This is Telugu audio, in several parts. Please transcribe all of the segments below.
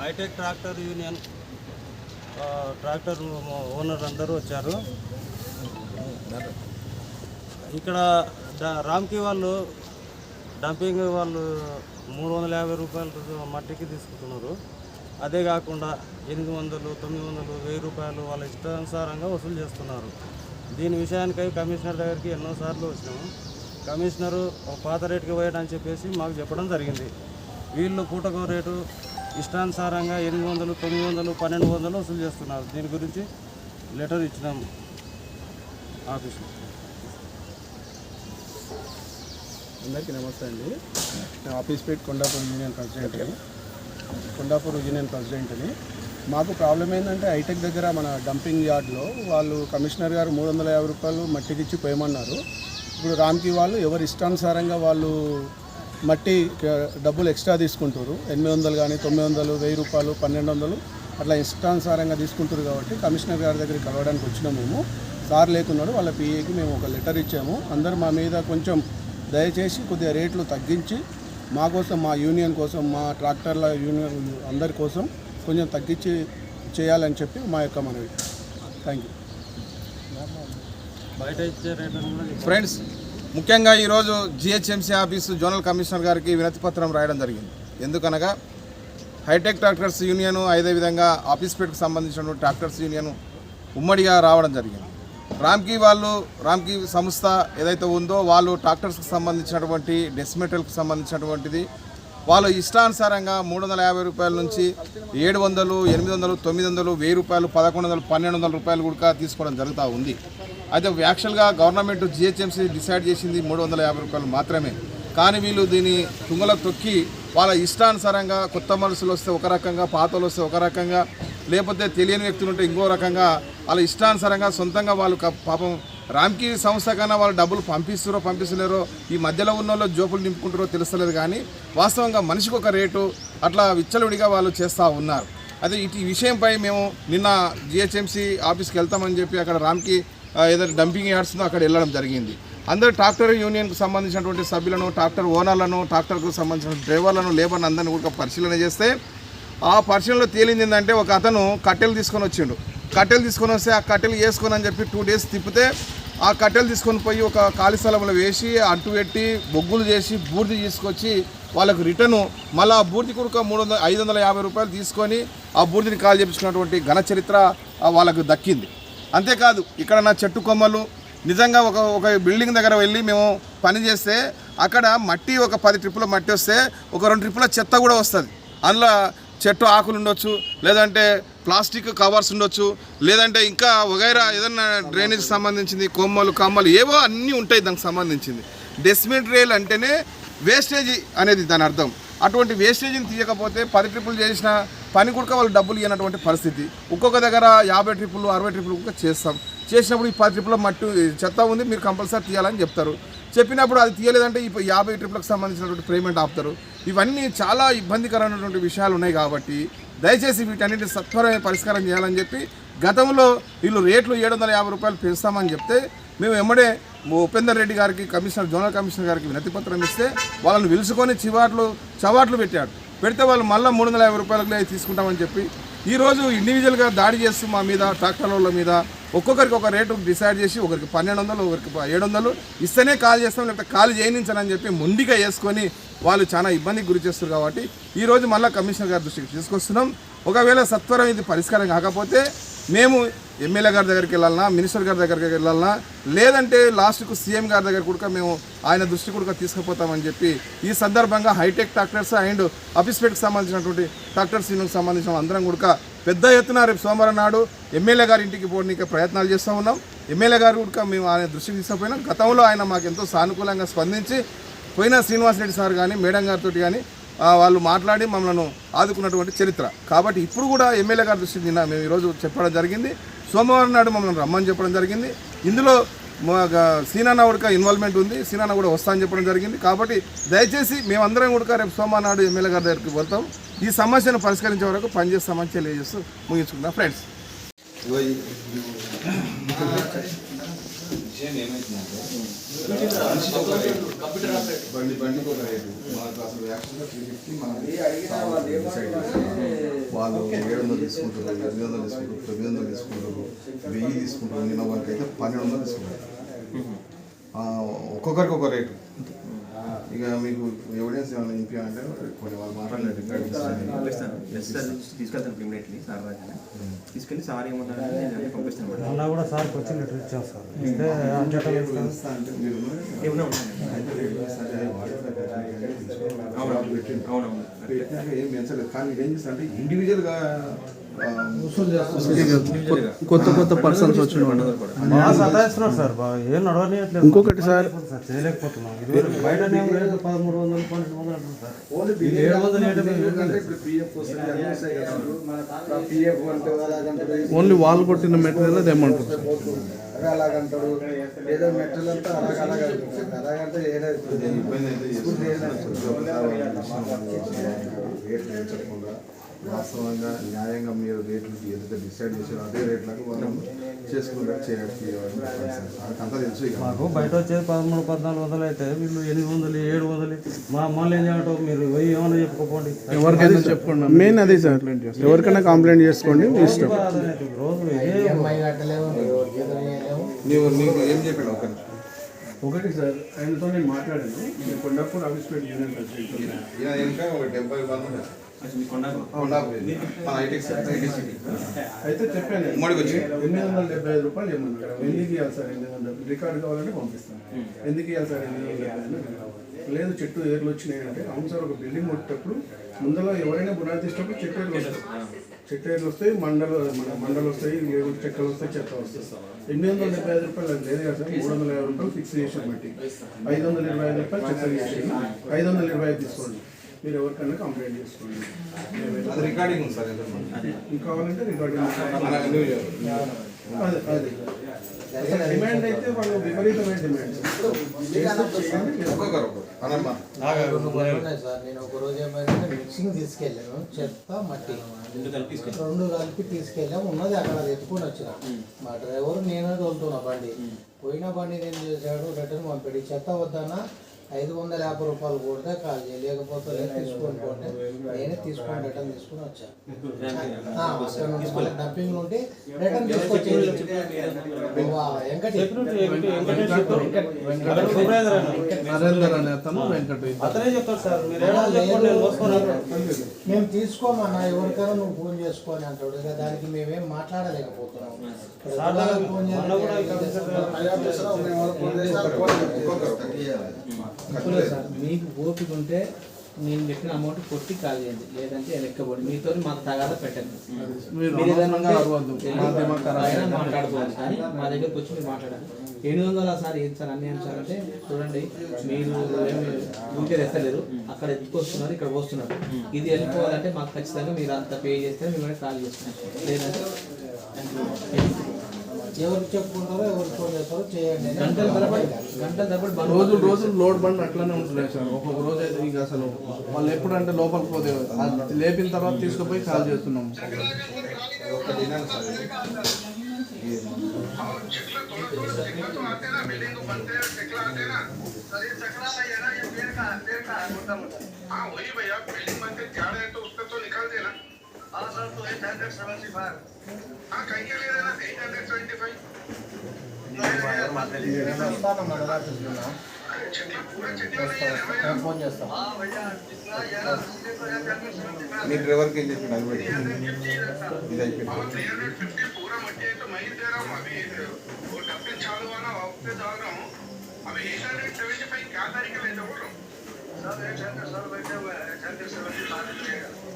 Hi tech tractor union tractor owner అందరూ వచ్చారు. ఇక్కడ రామ్కి వాళ్ళు డంపింగ్ వాళ్ళు మూడు వందల యాభై రూపాయలు మట్టికి తీసుకుంటున్నారు. అదే కాకుండా ఎనిమిది వందలు తొమ్మిది వందలు వెయ్యి రూపాయలు వాళ్ళ ఇష్టానుసారంగా వసూలు చేస్తున్నారు. దీని విషయానికై కమిషనర్ దగ్గరికి ఎన్నోసార్లు వచ్చినాము. కమిషనరు పాత రేటుకి పోయడని చెప్పేసి మాకు చెప్పడం జరిగింది. వీళ్ళు పూటకో రేటు ఇష్టానుసారంగా ఎనిమిది వందలు తొమ్మిది వందలు పన్నెండు వందలు వసూలు చేస్తున్నారు. దీని గురించి లెటర్ ఇచ్చినాం ఆఫీస్లో. అందరికీ నమస్తే అండి. నేను ఆఫీస్ పేట్ కొండాపూర్ యూనియన్ ప్రెసిడెంట్ని కొండాపూర్ యూనియన్ ప్రెసిడెంట్ని మాకు ప్రాబ్లం ఏంటంటే హైటెక్ దగ్గర మన డంపింగ్ యార్డ్లో వాళ్ళు కమిషనర్ గారు మూడు వందల యాభై రూపాయలు మట్టికిచ్చి పోయమన్నారు. ఇప్పుడు రామ్కి వాళ్ళు ఎవరి ఇష్టానుసారంగా వాళ్ళు మట్టి డబ్బులు ఎక్స్ట్రా తీసుకుంటారు ఎనిమిది వందలు కానీ తొమ్మిది వందలు వెయ్యి రూపాయలు పన్నెండు వందలు అట్లా ఇష్టానుసారంగా తీసుకుంటారు కాబట్టి కమిషనర్ గారి దగ్గరికి కలవడానికి వచ్చినాం మేము. సార్ లేకున్నాడు వాళ్ళ పిఏకి మేము ఒక లెటర్ ఇచ్చాము. అందరు మా మీద కొంచెం దయచేసి కొద్దిగా రేట్లు తగ్గించి మా కోసం మా యూనియన్ కోసం మా ట్రాక్టర్ల యూనియన్ అందరి కోసం కొంచెం తగ్గించి చేయాలని చెప్పి మా యొక్క మనవి. Thank you. ఫ్రెండ్స్ ముఖ్యంగా ఈరోజు జిహెచ్ఎంసీ ఆఫీసు జోనల్ కమిషనర్ గారికి వినతి పత్రం రాయడం జరిగింది. ఎందుకనగా హైటెక్ ట్రాక్టర్స్ యూనియన్ అదేవిధంగా ఆఫీస్పేట్కి సంబంధించిన ట్రాక్టర్స్ యూనియన్ ఉమ్మడిగా రావడం జరిగింది. రామ్కి వాళ్ళు రామ్కీ సంస్థ ఏదైతే ఉందో వాళ్ళు ట్రాక్టర్స్కి సంబంధించినటువంటి డెస్మెటల్కి సంబంధించినటువంటిది. వాళ్ళు ఇష్టానుసారంగా మూడు వందల యాభై రూపాయల నుంచి ఏడు వందలు ఎనిమిది వందలు తొమ్మిది వందలు వెయ్యి రూపాయలు పదకొండు వందలు పన్నెండు వందల రూపాయలు కూడా తీసుకోవడం జరుగుతూ ఉంది. అయితే యాక్చువల్గా గవర్నమెంట్ జిహెచ్ఎంసీ డిసైడ్ చేసింది మూడు వందల యాభై రూపాయలు మాత్రమే. కానీ వీళ్ళు దీన్ని తుంగలో తొక్కి వాళ్ళ ఇష్టానుసారంగా కొత్త మనుషులు వస్తే ఒక రకంగా పాతలు వస్తే ఒక రకంగా లేకపోతే తెలియని వ్యక్తులు ఉంటే ఇంకో రకంగా వాళ్ళ ఇష్టానుసారంగా సొంతంగా వాళ్ళు పాపం రామ్కి సంస్థ కన్నా వాళ్ళు డబ్బులు పంపిస్తారో పంపిస్తలేరో ఈ మధ్యలో ఉన్న వాళ్ళు జోపులు నింపుకుంటారో తెలుస్తలేదు కానీ వాస్తవంగా మనిషికి ఒక రేటు అట్లా విచ్చలుడిగా వాళ్ళు చేస్తూ ఉన్నారు. అదే ఇటు ఈ విషయంపై మేము నిన్న జిహెచ్ఎంసీ ఆఫీస్కి వెళ్తామని చెప్పి అక్కడ రామ్కి ఏదైతే డంపింగ్ యార్డ్స్ ఉందో అక్కడ వెళ్ళడం జరిగింది. అందరూ ట్రాక్టర్ యూనియన్కు సంబంధించినటువంటి సభ్యులను ట్రాక్టర్ ఓనర్లను ట్రాక్టర్కు సంబంధించిన డ్రైవర్లను లేబర్ని అందరిని కూడా పరిశీలన చేస్తే ఆ పరిశీలనలో తేలింది ఏంటంటే ఒక అతను కట్టెలు తీసుకొని వచ్చిండు. కట్టెలు తీసుకొని వస్తే ఆ కట్టెలు వేసుకొని అని చెప్పి టూ డేస్ తిప్పితే ఆ కట్టెలు తీసుకొని పోయి ఒక ఖాళీ స్థలంలో వేసి అంటు పెట్టి బొగ్గులు చేసి బూర్ది తీసుకొచ్చి వాళ్ళకు రిటర్ను మళ్ళీ ఆ బూర్ది కొడుక మూడు వందల ఐదు వందల యాభై రూపాయలు తీసుకొని ఆ బూర్దిని కాల్ చేపించుకున్నటువంటి ఘన చరిత్ర వాళ్ళకు దక్కింది. అంతేకాదు ఇక్కడ నా చెట్టు కొమ్మలు నిజంగా ఒక ఒక బిల్డింగ్ దగ్గర వెళ్ళి మేము పని చేస్తే అక్కడ మట్టి ఒక పది ట్రిప్పుల మట్టి వస్తే ఒక రెండు ట్రిప్పుల చెత్త కూడా వస్తుంది. అందులో చెట్టు ఆకులు ఉండొచ్చు లేదంటే ప్లాస్టిక్ కవర్స్ ఉండొచ్చు లేదంటే ఇంకా వగైరా ఏదన్నా డ్రైనేజ్ సంబంధించింది కొమ్మలు కమ్మలు ఏవో అన్నీ ఉంటాయి దానికి సంబంధించింది. డెస్మెటీరియల్ అంటేనే వేస్టేజ్ అనేది దాని అర్థం. అటువంటి వేస్టేజ్ని తీయకపోతే పది ట్రిప్పులు చేసిన పని కుడక వాళ్ళు డబ్బులు ఇవ్వనటువంటి పరిస్థితి. ఒక్కొక్క దగ్గర యాభై ట్రిప్పులు అరవై ట్రిప్పులు కూడా చేస్తాం. చేసినప్పుడు ఈ పది ట్రిపుల మట్టు చెత్త ఉంది మీరు కంపల్సరీ తీయాలని చెప్తారు. చెప్పినప్పుడు అది తీయలేదంటే ఇప్పుడు యాభై ట్రిప్లకు సంబంధించినటువంటి పేమెంట్ ఆపుతారు. ఇవన్నీ చాలా ఇబ్బందికరమైనటువంటి విషయాలు ఉన్నాయి కాబట్టి దయచేసి వీటన్నిటి సత్వరమైన పరిష్కారం చేయాలని చెప్పి గతంలో వీళ్ళు రేట్లు ఏడు వందల యాభై రూపాయలు పెంచుతామని చెప్తే మేము ఎమ్మడే ఉపేందర్ రెడ్డి గారికి కమిషనర్ జోనల్ కమిషనర్ గారికి వినతిపత్రం ఇస్తే వాళ్ళని పిలుచుకొని చివాట్లు చవాట్లు పెట్టాడు. పెడితే వాళ్ళు మళ్ళీ మూడు వందల యాభై రూపాయలకు అవి తీసుకుంటామని చెప్పి ఈరోజు ఇండివిజువల్గా దాడి చేస్తూ మా మీద ట్రాక్టర్ల మీద ఒక్కొక్కరికి ఒక రేటు డిసైడ్ చేసి ఒకరికి పన్నెండు వందలు ఒకరికి ఏడు వందలు ఇస్తేనే కాల్ చేస్తాం లేకపోతే కాల్ చేయనించనని చెప్పి ముందుగా వేసుకొని వాళ్ళు చాలా ఇబ్బందికి గురి చేస్తారు కాబట్టి ఈరోజు మళ్ళీ కమిషనర్ గారి దృష్టికి తీసుకొస్తున్నాం. ఒకవేళ సత్వరం ఇది పరిష్కారం కాకపోతే మేము ఎమ్మెల్యే గారి దగ్గరికి వెళ్ళాలన్నా మినిస్టర్ గారి దగ్గరికి వెళ్ళాలన్నా లేదంటే లాస్ట్కు సీఎం గారి దగ్గర కూడా మేము ఆయన దృష్టి కూడా తీసుకుపోతామని చెప్పి ఈ సందర్భంగా హైటెక్ ట్రాక్టర్స్ అండ్ అఫీస్పేట్కి సంబంధించినటువంటి ట్రాక్టర్స్ యూనియన్కి సంబంధించిన అందరం కూడా పెద్ద ఎత్తున రేపు సోమవారం నాడు ఎమ్మెల్యే గారి ఇంటికి పోవడానికి ప్రయత్నాలు చేస్తూ ఉన్నాం. ఎమ్మెల్యే గారు కూడా మేము ఆయన దృష్టికి తీసుకుపోయినాం. గతంలో ఆయన మాకు ఎంతో సానుకూలంగా స్పందించి పోయిన శ్రీనివాసరెడ్డి సార్ కానీ మేడం గారితో కానీ వాళ్ళు మాట్లాడి మమ్మల్ని ఆదుకున్నటువంటి చరిత్ర. కాబట్టి ఇప్పుడు కూడా ఎమ్మెల్యే గారి దృష్టికి నిన్న మేము ఈరోజు చెప్పడం జరిగింది. సోమవారం నాడు మమ్మల్ని రమ్మని చెప్పడం జరిగింది. ఇందులో మా గ- సీనాన్న కూడా ఇన్వాల్వ్మెంట్ ఉంది. సీనాన్న కూడా వస్తా అని చెప్పడం జరిగింది. కాబట్టి దయచేసి మేమందరం కూడా రేపు సోమవారం నాడు ఎమ్మెల్యే గారి దగ్గరికి వెళ్తాం ఈ సమస్యను పరిష్కరించే వరకు పనిచేస్తామని తెలియజేస్తూ ముగించుకుందాం. ఫ్రెండ్స్ విషయం ఏమైతుందంటే. బండి బండికి ఒక రేటు. మనకు అసలు యాక్చువల్గా త్రీ ఫిఫ్టీ. వాళ్ళు ఏడు వందలు తీసుకుంటారు ఎనిమిది వందలు తీసుకుంటారు తొమ్మిది వందలు తీసుకుంటారు వెయ్యి తీసుకుంటారు. నిన్న వరకు అయితే పన్నెండు వందలు తీసుకుంటారు ఒక్కొక్కరికి ఒక రేటు. ఇక మీకు ఎవిడెన్స్ ఏమైనా ఇంపి అంటే కొన్ని వాళ్ళు మాట్లాడలేదు. రికార్డ్ పంపిస్తాను ఎస్ సార్. తీసుకెళ్తాను ఇమీడియట్లీ సార్ రాగానే. తీసుకెళ్ళి సార్ అన్నీ పంపిస్తాను మొన్న కూడా లెటర్ ఇచ్చాం సార్. ఏమన్నా అవును పెట్టిండు. అవునవును. ఏం పెంచలేదు. కానీ ఏం చేస్తా అంటే ఇండివిజువల్గా కొత్త కొత్త పర్సన్స్ వచ్చిన సార్ ఏం ఇంకొకటి సార్ బయట పదమూడు వందలు ఓన్లీ వాల్ కొట్టిన మెటీరియల్ అదేమంటారు సార్ అలాగంటాడు ఏదో మెటల్ అంతా అలాగ అలాగ అలాగంటే ఏదైతే వాస్తవంగా న్యాయంగా మీరు రేట్లు ఏదైతే డిసైడ్ చేసారో అదే రేట్లకు మనం చేసుకున్నట్టు చేయడానికి అంతా తెలుసు ఇక. మాకు బయట వచ్చేది పదమూడు పద్నాలుగు వందలు అయితే వీళ్ళు ఎనిమిది వందలు ఏడు వందలు. మా మళ్ళీ ఏం చేయటం మీరు వెయ్యి ఏమైనా చెప్పుకోపోండి ఎవరికైనా చెప్పుకోండి మెయిన్ అదే సార్. ఎవరికైనా కంప్లైంట్ చేసుకోండి ఇష్టం. రోజు నీవు నీకు ఏం చెప్పాడు? ఒక. ఒకటి సార్ ఆయనతో నేను మాట్లాడాను. నేను ఆఫీస్ పెట్టి యూనియన్ ప్రెసిడెంట్ ఇంకా ఒక డెబ్బై వన్ అయితే చెప్పాను. ఎనిమిది వందల డెబ్బై ఐదు రూపాయలు ఏమన్నారు ఎందుకు ఇవ్వాలి సార్ ఎనిమిది వందలు రికార్డు కావాలంటే పంపిస్తాను. ఎందుకు ఇవ్వాలి సార్ ఎనిమిది వందల డెబ్బై. లేదు చెట్టు ఏర్లు వచ్చినాయి అంటే అవును సార్ ఒక బిల్డింగ్ కొట్టేటప్పుడు ముందులో ఎవరైనా బునాది తీసేటప్పుడు చెట్టు ఏర్లు వస్తాయి. చెట్టు ఏర్లు వస్తాయి మండలు మన- మండలు వస్తాయి చెక్కలు వస్తాయి చెత్త వస్తాయి. ఎనిమిది వందల డెబ్బై ఐదు రూపాయలు అది లేదు కదా సార్ మూడు వందల యాభై రూపాయలు ఫిక్స్ చేసాం బట్టి. ఐదు వందల ఇరవై ఐదు రూపాయలు చెత్త చేసి ఐదు వందల ఇరవై ఐదు తీసుకోండి. మీరు ఎవరికైనా కంప్లైంట్ చేసుకోండి. అది రికార్డింగ్ ఉంది సార్ ఇంకా కావాలంటే రికార్డింగ్. అదే అదే. డిమాండ్ అయితే వాళ్ళు విపరీతమైన డిమాండ్. సార్. నేను ఒక రోజు ఏమైందంటే మిక్సింగ్ తీసుకెళ్ళాను. చెత్త మట్టి. రెండు కలిపి తీసుకెళ్ళాము ఉన్నది అక్కడ ఎత్తుకొని వచ్చిన. మా డ్రైవర్ నేనే తోలుతున్నా బండి. పోయిన బండి నేను చేశాడు? రిటర్న్ పంపాడు. చెత్త వద్దన్నా ఐదు వందల యాభై రూపాయలు కొడితే కాల్ చేయి లేకపోతే లేదు తీసుకొని పోతే నేనే తీసుకొని రిటర్న్ తీసుకొని వచ్చాను డంపింగ్ నుండి రిటర్న్ తీసుకొచ్చి నేను మేము తీసుకోమన్నా ఎవరికైనా నువ్వు ఫోన్ చేసుకొని అంటాడు. ఇక దానికి మేమేం మాట్లాడలేకపోతున్నాం. Phone sir. మీకు ఓపిక ఉంటే నేను చెప్పిన అమౌంట్ కొట్టి కాల్ చేయండి. లేదంటే లెక్కబడి మీతో మాకు తగాదా పెట్టండి. మీరు ఏదైనా మాట్లాడుకోవాలి కానీ మా దగ్గరకు వచ్చి మీరు మాట్లాడాలి. ఎనిమిది వందల సార్? ఏం సార్? అన్ని సార్ అంటే చూడండి మీరు ఊరికే తెస్తలేరు అక్కడ ఎత్తుకొస్తున్నారు ఇక్కడ వస్తున్నారు ఇది వెళ్ళిపోవాలంటే మాకు ఖచ్చితంగా మీరు అంత పే చేస్తే మేము కాల్ చేస్తున్నాం లేదంటే ఎవరికి చెప్పుకుంటారో ఎవరికి ఫోన్ చేస్తారో చేయండి. గంటల తరబడి గంటల తరబడి రోజు రోజు లోడ్ బండ్ అట్లానే ఉంటున్నాయి సార్. ఒక్కొక్క రోజు అయితే ఇక అసలు వాళ్ళు ఎప్పుడంటే లోపలికి పోతే అది లేపిన తర్వాత తీసుకుపోయి కాల్ చేస్తున్నాం. ఒక్క దినాన్ని हाँ सर तो एट हंड्रेड सेवेंटी फाइव हाँ कहीं के ले लेना एट हंड्रेड सेवेंटी फाइव ఇస్తానన్నాడు ఎలా చూస్తున్నా छठी पूरा छठी वाला ये है भैया నేను ఫోన్ చేస్తాను हाँ भैया जितना ये ना दूसरे को एट हंड्रेड सेवेंटी फाइव మీ డ్రైవర్కి ఏం చెప్పిన అది పెట్టి ఇది అయిపోయింది और थ्री हंड्रेड फिफ्टी पूरा मट्टी है तो मैं ही दे रहा हूँ अभी वो डब्बे चालू हुआ ना वक्त पे डाल रहा हूँ अभी एट हंड्रेड सेवेंटी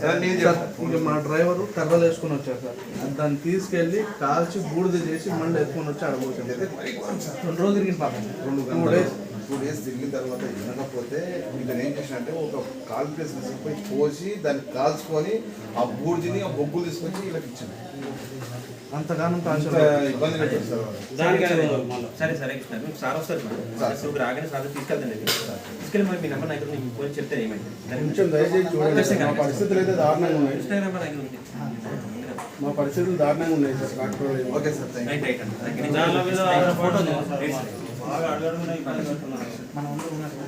sir ఇంకా మా డ్రైవరు కర్రలు వేసుకొని వచ్చారు సార్ దాన్ని తీసుకెళ్ళి కాల్చి బూడిద చేసి మళ్ళీ ఎత్తుకొని వచ్చి అడగబోతుంది రెండు రోజులు తిరిగిన పాపం. రెండు టూ డేస్. టూ డేస్ తిరిగిన తర్వాత వినకపోతే ఇతను ఏం చేసినంటే ఒక కాల్ ప్లేస్ తీసుకుపోయి కోసి దాన్ని కాల్చుకొని ఆ బూడిదని ఆ బొగ్గులు తీసుకొచ్చి వీళ్ళకి ఇచ్చింది. అంతగానం అంత ఇబ్బంది పెట్టారు సార్. సరే సరే కృష్ణ మీకు సార్ వస్తారు మేడం ఇప్పుడు రాగానే సార్ తీసుకెళ్తాను తీసుకెళ్ళి మరి మీ నెంబర్ నా దగ్గర ఉంది. ఫోన్ చెప్తే ఏమైంది కొంచెం దయచేసి చూడండి సార్. మా పరిస్థితులు అయితే దారుణంగా ఉన్నాయి నెంబర్ దగ్గర ఉంది మా పరిస్థితులు దారుణంగా ఉన్నాయి sir okay sir right right అండి ఫోటో. బాగా ఇబ్బంది పెడుతున్నారు